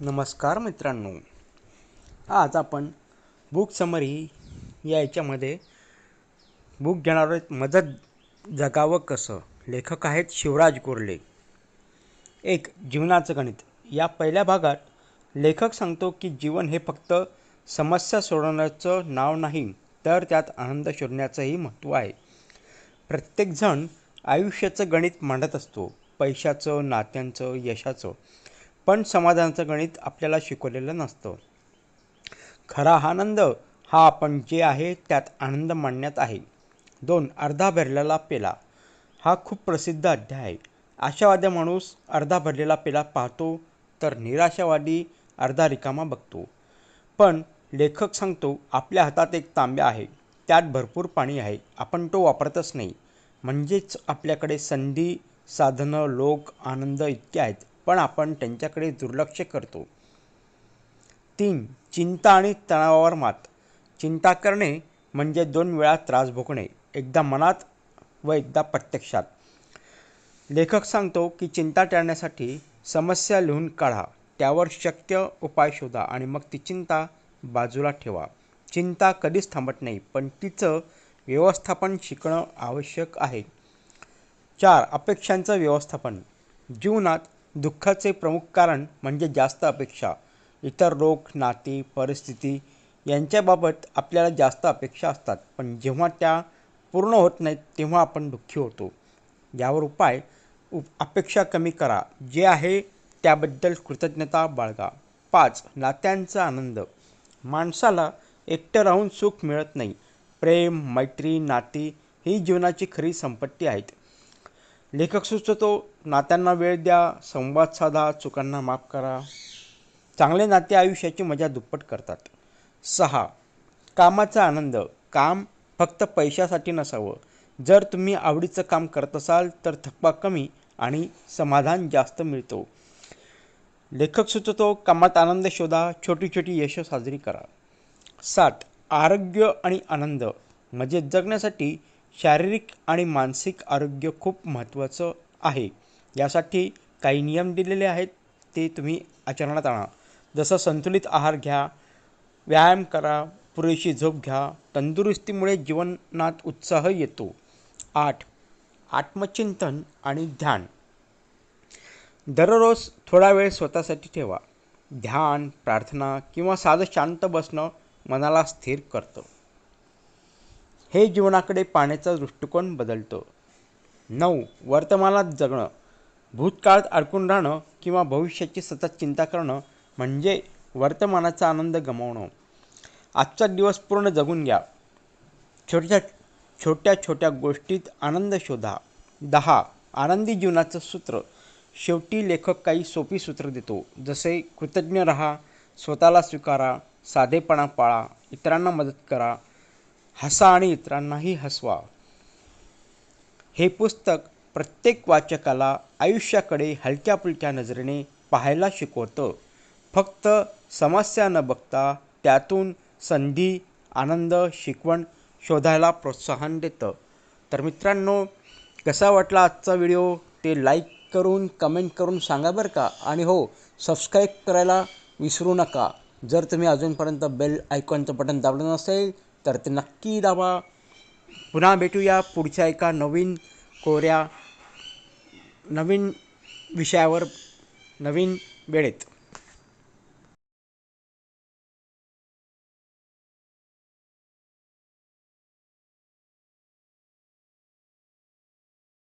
नमस्कार मित्रांनो. आज आपण बुक समरी या याच्यामध्ये बुक घेणार मदत जगावं कसं? लेखक आहेत शिवराज कोरले एक जीवनाचं गणित. या पहिल्या भागात लेखक सांगतो की जीवन हे फक्त समस्या सोडवण्याचं नाव नाही तर त्यात आनंद शोधण्याचंही महत्त्व आहे. प्रत्येकजण आयुष्याचं गणित मांडत असतो. पैशाचं नात्यांचं यशाचं. पण समाधानाचं गणित आपल्याला शिकवलेलं नसतं. खरा आनंद हा आपण जे आहे त्यात आनंद मांडण्यात आहे. दोन अर्धा भरलेला पेला. हा खूप प्रसिद्ध अध्याय आहे. आशावादी माणूस अर्धा भरलेला पेला पाहतो तर निराशावादी अर्धा रिकामा बघतो. पण लेखक सांगतो आपल्या हातात एक तांब्या आहे. त्यात भरपूर पाणी आहे. आपण तो वापरतच नाही. म्हणजेच आपल्याकडे संधी साधनं लोक आनंद इतके आहेत. पण आपण त्यांच्याकडे दुर्लक्ष करतो. तीन चिंता आणि तणावावर मात. चिंता करणे म्हणजे दोन वेळा त्रास भोगणे एकदा मनात व एकदा प्रत्यक्षात. लेखक सांगतो की चिंता टाळण्यासाठी समस्या लिहून काढा त्यावर शक्य उपाय शोधा आणि मग ती चिंता बाजूला ठेवा. चिंता कधीच थांबत नाही पण तिचं व्यवस्थापन शिकणं आवश्यक आहे. चार अपेक्षांचं व्यवस्थापन. जीवनात दुःखाचे प्रमुख कारण म्हणजे जास्त अपेक्षा. इतर लोक नाती परिस्थिती यांच्याबाबत आपल्याला जास्त अपेक्षा असतात. पण जेव्हा त्या पूर्ण होत नाहीत तेव्हा आपण दुःखी होतो. यावर उपाय उप अपेक्षा कमी करा. जे आहे त्याबद्दल कृतज्ञता बाळगा. पाच नात्यांचा आनंद. माणसाला एकटं राहून सुख मिळत नाही. प्रेम मैत्री नाती ही जीवनाची खरी संपत्ती आहेत. लेखक सुचवतो नात्यांना वेळ द्या संवाद साधा चुकांना माफ करा. चांगले नाते आयुष्याची मजा दुप्पट करतात. सहा कामाचा आनंद. काम फक्त पैशासाठी नसावं. जर तुम्ही आवडीचं काम करत असाल तर थकवा कमी आणि समाधान जास्त मिळतो. लेखक सुचवतो कामात आनंद शोधा छोटी छोटी यश साजरी करा. सात आरोग्य आणि आनंद. म्हणजे जगण्यासाठी शारीरिक आणि मानसिक आरोग्य खूप महत्त्वाचं आहे. यासाठी काही नियम दिलेले आहेत ते तुम्ही आचरणात आणा. जसं संतुलित आहार घ्या व्यायाम करा पुरेशी झोप घ्या तंदुरुस्तीमुळे जीवनात उत्साह येतो. आठ आत्मचिंतन आणि ध्यान. दररोज थोडा वेळ स्वतःसाठी ठेवा. ध्यान प्रार्थना किंवा साधं शांत बसणं मनाला स्थिर करतं. हे जीवनाकडे पाहण्याचा दृष्टिकोन बदलतो. नऊ वर्तमानात जगणं. भूतकाळात अडकून राहणं किंवा भविष्याची सतत चिंता करणं म्हणजे वर्तमानाचा आनंद गमावणं. आजचा दिवस पूर्ण जगून घ्या. छोट्या छोट्या छोट्या गोष्टीत आनंद शोधा. दहा आनंदी जीवनाचं सूत्र. शेवटी लेखक काही सोपी सूत्र देतो. जसे कृतज्ञ राहा स्वतःला स्वीकारा साधेपणा पाळा इतरांना मदत करा हसा आणि इतरांनाही हसवा. हे पुस्तक प्रत्येक वाचकाला आयुष्याकडे हलक्या फुलक्या नजरेने पाहायला शिकवतं. फक्त समस्या न बघता त्यातून संधी आनंद शिकवण शोधायला प्रोत्साहन देतं. तर मित्रांनो कसा वाटला आजचा व्हिडिओ? ते लाईक करून कमेंट करून सांगा बरं का. आणि हो सबस्क्राईब करायला विसरू नका. जर तुम्ही अजूनपर्यंत बेल आयकॉनचं बटन दाबलं नसेल तर ते नक्की दाबा. पुन्हा भेटूया पुढच्या एका नवीन कोऱ्या नवीन विषयावर नवीन वेळेत.